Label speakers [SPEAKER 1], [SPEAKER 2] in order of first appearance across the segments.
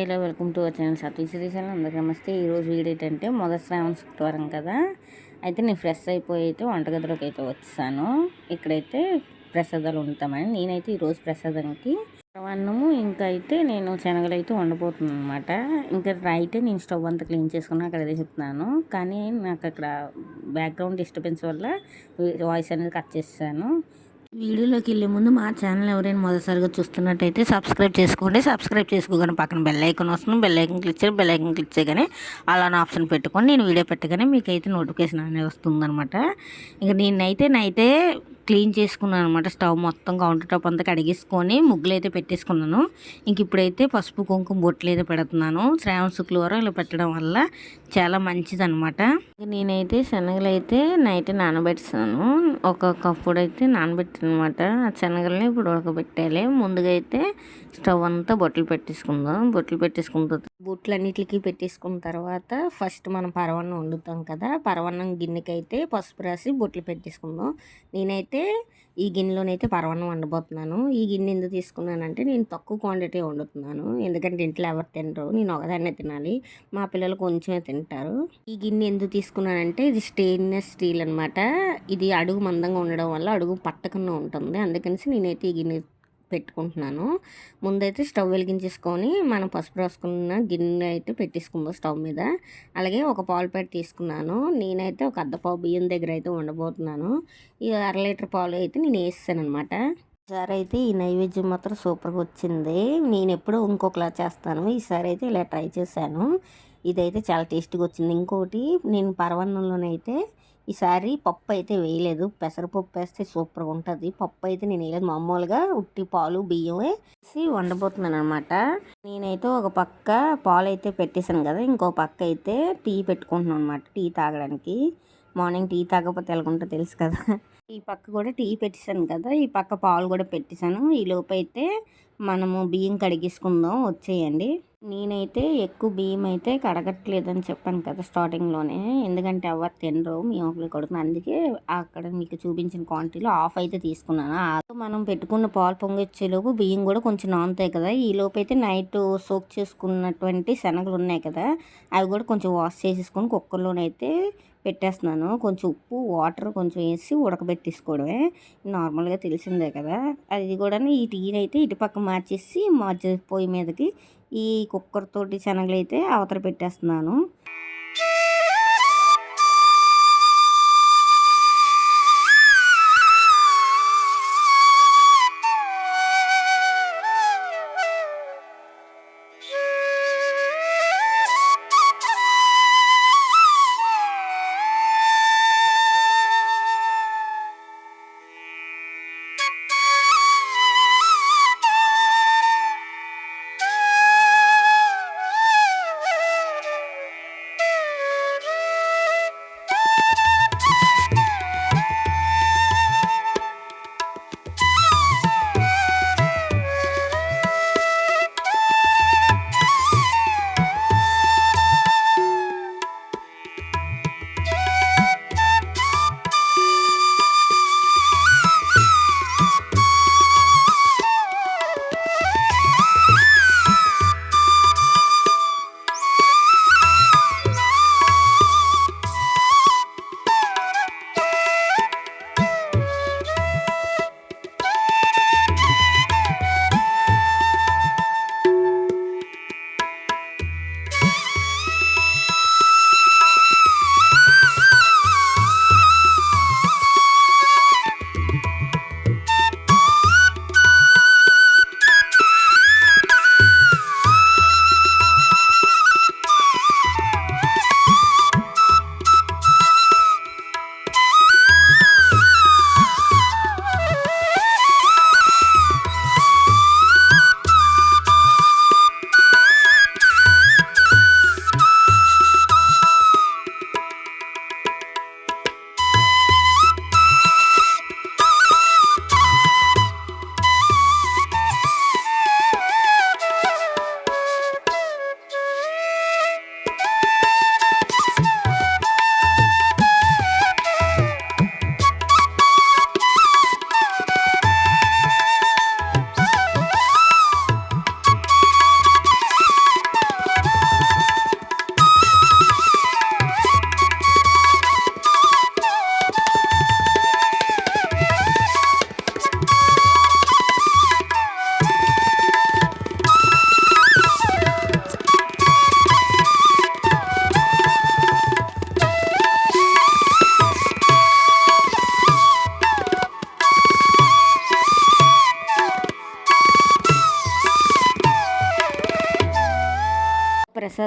[SPEAKER 1] Hello welcome to our channel Sathi Srisailam అందరికీ నమస్తే. ఈరోజు వీడియో ఏంటంటే మొదటి శ్రావణ శుక్రవారం కదా. అయితే నేను ఫ్రెష్ అయిపోయి అయితే వంటగదిలోకి అయితే వచ్చాను. ఇక్కడైతే ప్రసాదాలు వండుతామని నేనైతే ఈరోజు ప్రసాదానికి అన్నము ఇంకా అయితే నేను శనగలు అయితే వండబోతున్నాను అనమాట ఇంకా రైట్ నేను స్టవ్ అంతా క్లీన్ చేసుకున్నా అక్కడ అదే చెప్తున్నాను. కానీ నాకు అక్కడ బ్యాక్గ్రౌండ్ డిస్టర్బెన్స్ వల్ల వాయిస్ అనేది కట్ చేస్తాను వీడియోలోకి వెళ్ళే ముందు మా ఛానల్ ఎవరైనా మొదటిసారిగా చూస్తున్నట్టయితే సబ్స్క్రైబ్ చేసుకోండి. సబ్స్క్రైబ్ చేసుకోగానే పక్కన బెల్ ఐకాన్ వస్తుంది. బెల్ ఐకాన్ క్లిక్ చేయండి. బెల్ ఐకాన్ క్లిక్ చేయగానే అలానే ఆప్షన్ పెట్టుకొని నేను వీడియో పెట్టగానే మీకు అయితే నోటిఫికేషన్ అనేది వస్తుందనమాట ఇక నేనైతే నైతే క్లీన్ చేసుకున్నాను అనమాట స్టవ్ మొత్తం కౌంటర్ టాప్ అంతా కడిగేసుకొని ముగ్గులు అయితే పెట్టేసుకున్నాను. ఇంక ఇప్పుడైతే పసుపు కుంకుమ బొట్లు అయితే పెడుతున్నాను. శ్రావణ శుక్రవారం ఇలా పెట్టడం వల్ల చాలా మంచిది అనమాట నేనైతే శనగలు అయితే నైట్ నానబెట్టాను ఒక కప్పుడు అయితే నానబెట్టాను అనమాట ఆ శనగల్ని ఇప్పుడు ఉడకబెట్టాలి. ముందుగా అయితే స్టవ్ అంతా బొట్టలు పెట్టేసుకుందాం. బొట్టలు పెట్టేసుకున్న తర్వాత బొట్లు అన్నిటికి పెట్టేసుకున్న తర్వాత ఫస్ట్ మనం పరవన్నం వండుతాం కదా. పరవన్నం గిన్నెకైతే పసుపు రాసి బొట్లు పెట్టేసుకుందాం. నేనైతే ఈ గిన్నెలోనైతే పరవన్నం వండబోతున్నాను. ఈ గిన్నె ఎందుకు తీసుకున్నానంటే నేను తక్కువ క్వాంటిటీ వండుతున్నాను. ఎందుకంటే ఇంట్లో ఎవరు తినరు. నేను ఒకదాన్నే తినాలి. మా పిల్లలు కొంచెమే తింటారు. ఈ గిన్నె ఎందుకు తీసుకున్నానంటే ఇది స్టెయిన్లెస్ స్టీల్ అనమాట ఇది అడుగు మందంగా ఉండడం వల్ల అడుగు పట్టకుండా ఉంటుంది. అందుకని నేనైతే ఈ గిన్నె పెట్టుకుంటున్నాను. ముందైతే స్టవ్ వెలిగించేసుకొని మనం పసుపు రాసుకున్న గిన్నె అయితే పెట్టేసుకుందాం స్టవ్ మీద. అలాగే ఒక పాలు పెట్టి తీసుకున్నాను. నేనైతే ఒక అద్దపావు బియ్యం దగ్గర అయితే ఉండబోతున్నాను ఈ అర లీటర్ పాలు అయితే నేను వేసాను అనమాట ఈసారి అయితే ఈ నైవేద్యం మాత్రం సూపర్గా వచ్చింది. నేను ఎప్పుడూ ఇంకొకలా చేస్తాను. ఈసారి అయితే ఇలా ట్రై చేశాను. ఇదైతే చాలా టేస్టీగా వచ్చింది. ఇంకోటి నేను పరవన్నంలోనైతే ఈసారి పప్పు అయితే వేయలేదు. పెసరపప్పు వేస్తే సూపర్గా ఉంటుంది. పప్పు అయితే నేను వేయలేదు. మామూలుగా ఉట్టి పాలు బియ్యమే వేసి వండబోతున్నాను అనమాట నేనైతే ఒక పక్క పాలు అయితే పెట్టేశాను కదా ఇంకో పక్క అయితే టీ పెట్టుకుంటున్నాను అనమాట టీ తాగడానికి. మార్నింగ్ టీ తాగకపోతే ఎలాగుంటో తెలుసు కదా. ఈ పక్క కూడా టీ పెట్టేశాను కదా ఈ పక్క పాలు కూడా పెట్టేశాను. ఈ లోపు అయితే మనము బియ్యం కడిగేసుకుందాం వచ్చేయండి. నేనైతే ఎక్కువ బియ్యం అయితే కడగట్లేదని చెప్పాను కదా స్టార్టింగ్లోనే. ఎందుకంటే ఎవరు తినరు మేము ఒకరు కొడుకుని. అందుకే అక్కడ మీకు చూపించిన క్వాంటిటీలో ఆఫ్ అయితే తీసుకున్నాను. మనం పెట్టుకున్న పాలు పొంగొచ్చేలోపు బియ్యం కూడా కొంచెం నానుతాయి కదా. ఈ లోపు అయితే నైట్ సోక్ చేసుకున్నటువంటి శనగలు ఉన్నాయి కదా. అవి కూడా కొంచెం వాష్ చేసేసుకొని కుక్కర్లోనైతే పెట్టేస్తున్నాను. కొంచెం ఉప్పు వాటర్ కొంచెం వేసి ఉడకబెట్టేసుకోవడమే. నార్మల్గా తెలిసిందే కదా. అది కూడా ఈ టీ అయితే ఇటు పక్క మార్చేసి మార్చి పొయ్యి మీదకి ఈ కుక్కర్ తోటి శనగలు అయితే అవతల పెట్టేస్తున్నాను.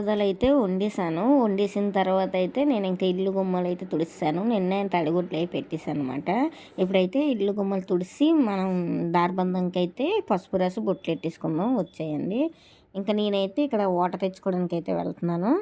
[SPEAKER 1] ప్రసాదాలు అయితే వండేసాను వండేసిన తర్వాత అయితే నేను ఇంకా ఇల్లు గుమ్మలు అయితే తుడిస్తాను. నిన్న తడిగుడ్లు అయి పెట్టేశాను అనమాట ఇప్పుడైతే ఇల్లు గుమ్మలు తుడిసి మనం దార్బంధంకి అయితే పసుపు రాసి బొట్లు పెట్టేసుకుందాం వచ్చేయండి. ఇంకా నేనైతే ఇక్కడ వాటర్ తెచ్చుకోవడానికి అయితే వెళ్తున్నాను.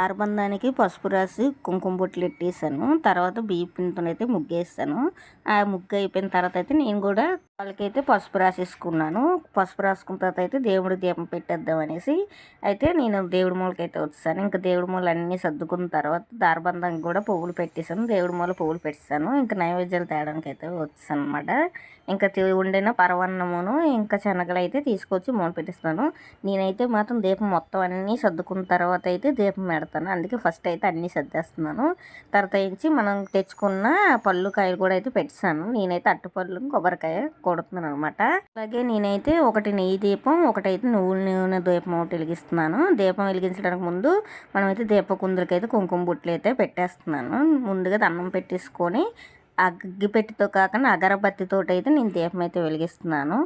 [SPEAKER 1] దారబంధానికి పసుపు రాసి కుంకుమ బొట్లు పెట్టేసాను తర్వాత బియ్య పిండితోనైతే అయితే ముగ్గేస్తాను ఆ ముగ్గు అయిపోయిన తర్వాత అయితే నేను కూడా వాళ్ళకైతే పసుపు రాసేసుకున్నాను. పసుపు రాసుకున్న తర్వాత అయితే దేవుడి దీపం పెట్టేద్దాం అనేసి అయితే నేను దేవుడి మూలకి అయితే వచ్చాను ఇంకా దేవుడి మూల అన్నీ సర్దుకున్న తర్వాత దారబంధానికి కూడా పువ్వులు పెట్టేశాను దేవుడి మూల పువ్వులు పెట్టేశాను ఇంకా నైవేద్యాలు తేడానికి అయితే వచ్చాను అనమాట ఇంకా ఉండిన పరవన్నమును ఇంకా శనగలు అయితే తీసుకొచ్చి మూల పెట్టిస్తాను నేనైతే మాత్రం దీపం మొత్తం అన్నీ సర్దుకున్న తర్వాత అయితే దీపం పెడతాను. అందుకే ఫస్ట్ అయితే అన్నీ సర్దేస్తున్నాను. తర్వాత నుంచి మనం తెచ్చుకున్న పళ్ళు కాయలు కూడా అయితే పెట్టాను నేనైతే అట్టుపళ్ళు కొబ్బరికాయ కొడుతున్నాను అనమాట అలాగే నేనైతే ఒకటి నెయ్యి దీపం ఒకటైతే నువ్వుల నూనె దీపం ఒకటి వెలిగిస్తున్నాను. దీపం వెలిగించడానికి ముందు మనమైతే దీపకుందులకైతే కుంకుమ బుట్లు అయితే పెట్టేస్తున్నాను. ముందుగా దండం పెట్టేసుకొని అగ్గిపెట్టితో కాకుండా అగరబత్తితో అయితే నేను దీపం అయితే వెలిగిస్తున్నాను.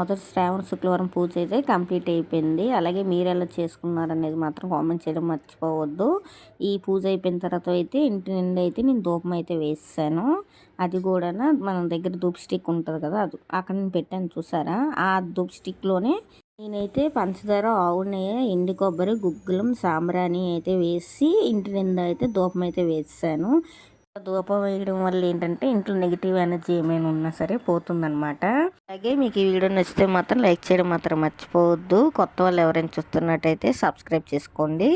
[SPEAKER 1] మొదటి శ్రావణ శుక్రవారం పూజ అయితే కంప్లీట్ అయిపోయింది. అలాగే మీరు ఎలా చేసుకున్నారు అనేది మాత్రం కామెంట్ చేయడం మర్చిపోవద్దు. ఈ పూజ అయిపోయిన తర్వాత అయితే ఇంటి నిండా అయితే నేను ధూపం అయితే వేసాను అది కూడా మన దగ్గర ధూప్ స్టిక్ ఉంటుంది కదా అది అక్కడ నేను పెట్టాను చూసారా? ఆ ధూప్ స్టిక్లోనే నేనైతే పంచదార ఆవు నెయ్యి ఎండి కొబ్బరి గుగ్గులం సాంబ్రాణి అయితే వేసి ఇంటి నిండా అయితే ధూపం అయితే వేసాను ధూపం వేయడం వల్ల ఏంటంటే ఇంట్లో నెగిటివ్ ఎనర్జీ ఏమైనా ఉన్నా సరే పోతుందన్నమాట. అలాగే మీకు ఈ వీడియో నచ్చితే మాత్రం లైక్ చేయడం మాత్రం మర్చిపోవద్దు. కొత్త వాళ్ళు ఎవరైనా చూస్తున్నట్టయితే సబ్స్క్రైబ్ చేసుకోండి.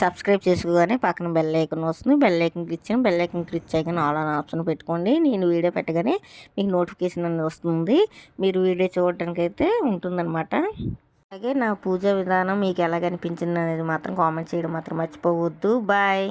[SPEAKER 1] సబ్స్క్రైబ్ చేసుకోగానే పక్కన బెల్ ఐకన్ వస్తుంది. బెల్ ఐకన్ క్లిక్ చేయండి. బెల్ ఐకన్ క్లిక్ చేయగానే ఆల్ ఆన్ ఆప్షన్ పెట్టుకోండి. నేను వీడియో పెట్టగానే మీకు నోటిఫికేషన్ అనేది వస్తుంది. మీరు వీడియో చూడడానికి అయితే ఉంటుందన్నమాట. అలాగే నా పూజ విధానం మీకు ఎలా కనిపించింది అనేది మాత్రం కామెంట్ చేయడం మాత్రం మర్చిపోవద్దు. బాయ్